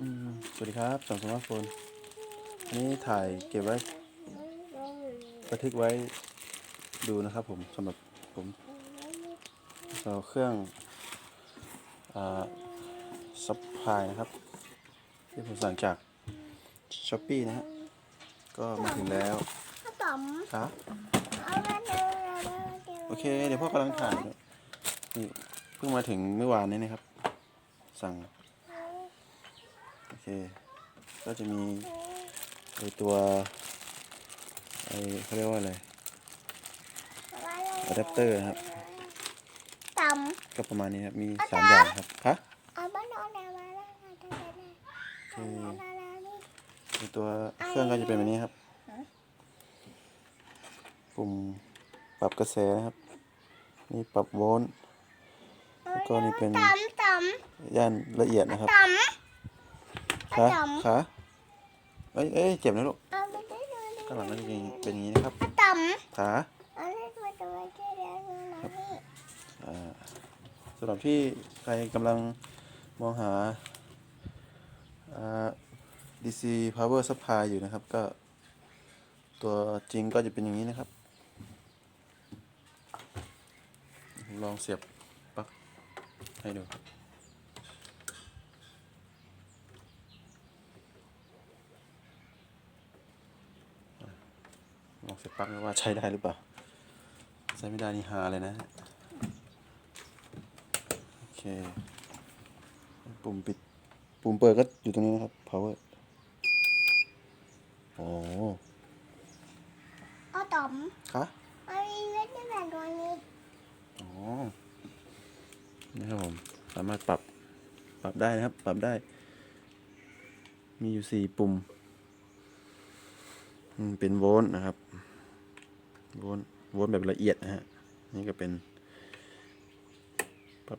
อืมสวัสดีครับสองสมาร์ทโฟนอันนี้ถ่ายเก็บไว้บันทึกไว้ดูนะครับผมสำหรับผมเราเครื่องอ่าซับพลายนะครับ ที่ผมสั่งจากช้อปปี้นะฮะก็มาถึงแล้วข้าวต้มครับเอามาเดินโอเค เดี๋ยวพ่อกำลังถ่ายเนี่ยนี่เพิ่งมาถึงเมื่อวานนี้นะครับ สั่งโอ เค ก็จะมีไอตัวไอเขาเรียกว่าอะไรอะแดปเตอร์นะครับต้ก็ประมาณนี้ครับ มีสามอย่างครับฮะำเอามานอนแล้วมาแล้วมาแล้วโอเคมาแล้วนี่ในตัวเครื่องก็จะเป็นแบบนี้ครับ ปุ่มปรับกระแสนะครับ นี่ปรับโวลต์แล้วก็นี่เป็นต้มต้มย่านละเอียดนะครับต้ม ขาต้มขาเอ้ยเอ้ยเจ็บนะลูกเอาไปได้เลยข้างหลังก็จะเป็นเป็นอย่างนี้นะครับต้มขาเอาเล่นมาตัวแค่เดียวนะนี่อ่าสำหรับที่ใครกำลังมองหาอ่า DC power supply อยู่นะครับ ก็ ตัวจริงก็จะเป็นอย่างนี้นะครับ ลองเสียบปลั๊กให้ดูครับอะล องเสียบปลั๊กดูว่าใช้ได้หรือเปล่า ใช้ไม่ได้นี่หาเลยนะ โอเค ปุ่มปิด ปุ่มเปิดก็อยู่ตรงนี้นะครับ power โอ้เอาต้มคะเอาอีเวนต์ที่แบบนี้อ๋อนี่ครับผม สามารถปรับ ปรับได้นะครับ ปรับได้ มีอยู่สี่ปุ่มอืมเป็นโวลต์นะครับโวลต์โวลต์แบบละเอียดนะฮะ นี่ก็เป็นปรับ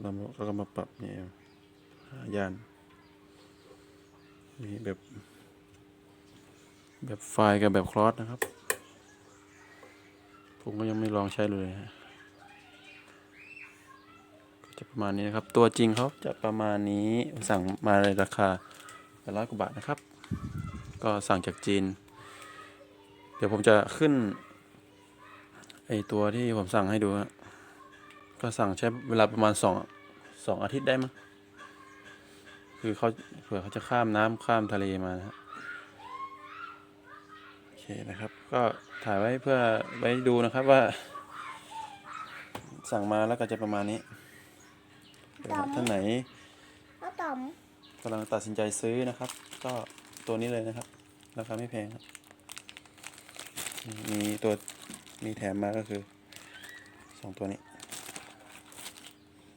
เราเราก็มาปรับเนี่ย่านมีแบบ แบบไฟล์กับแบบคลอสนะครับ ผมก็ยังไม่ลองใช้เลยฮะก็จะประมาณนี้นะครับ ตัวจริงเขาจะประมาณนี้สั่งมาในราคาร้อยกว่าบาทนะครับ ก็สั่งจากจีน เดี๋ยวผมจะขึ้น ไอตัวที่ผมสั่งให้ดูฮะก็สั่งใช้เวลาประมาณสองสองอาทิตย์ได้มั้งคือเขาเผื่อเขาจะข้ามน้ำข้ามทะเลมานะฮะโอเคนะครับ ก็ถ่ายไว้เพื่อไว้ดูนะครับว่า สั่งมาแล้วก็จะประมาณนี้เผื่อท่านไหนเอาต้มกำลังตัดสินใจซื้อนะครับ ก็ตัวนี้เลยนะครับ ราคาไม่แพงครับ มีตัวมีแถมมาก็คือสองตัวนี้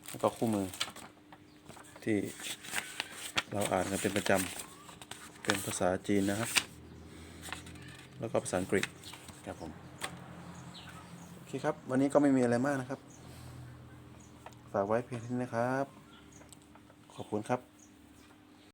แล้วก็คู่มือ ที่เราอ่านกันเป็นประจำ เป็นภาษาจีนนะครับ แล้วก็ภาษาอังกฤษครับผม โอเคครับ วันนี้ก็ไม่มีอะไรมากนะครับ ฝากไว้เพียงเท่านี้นะครับ ขอบคุณครับ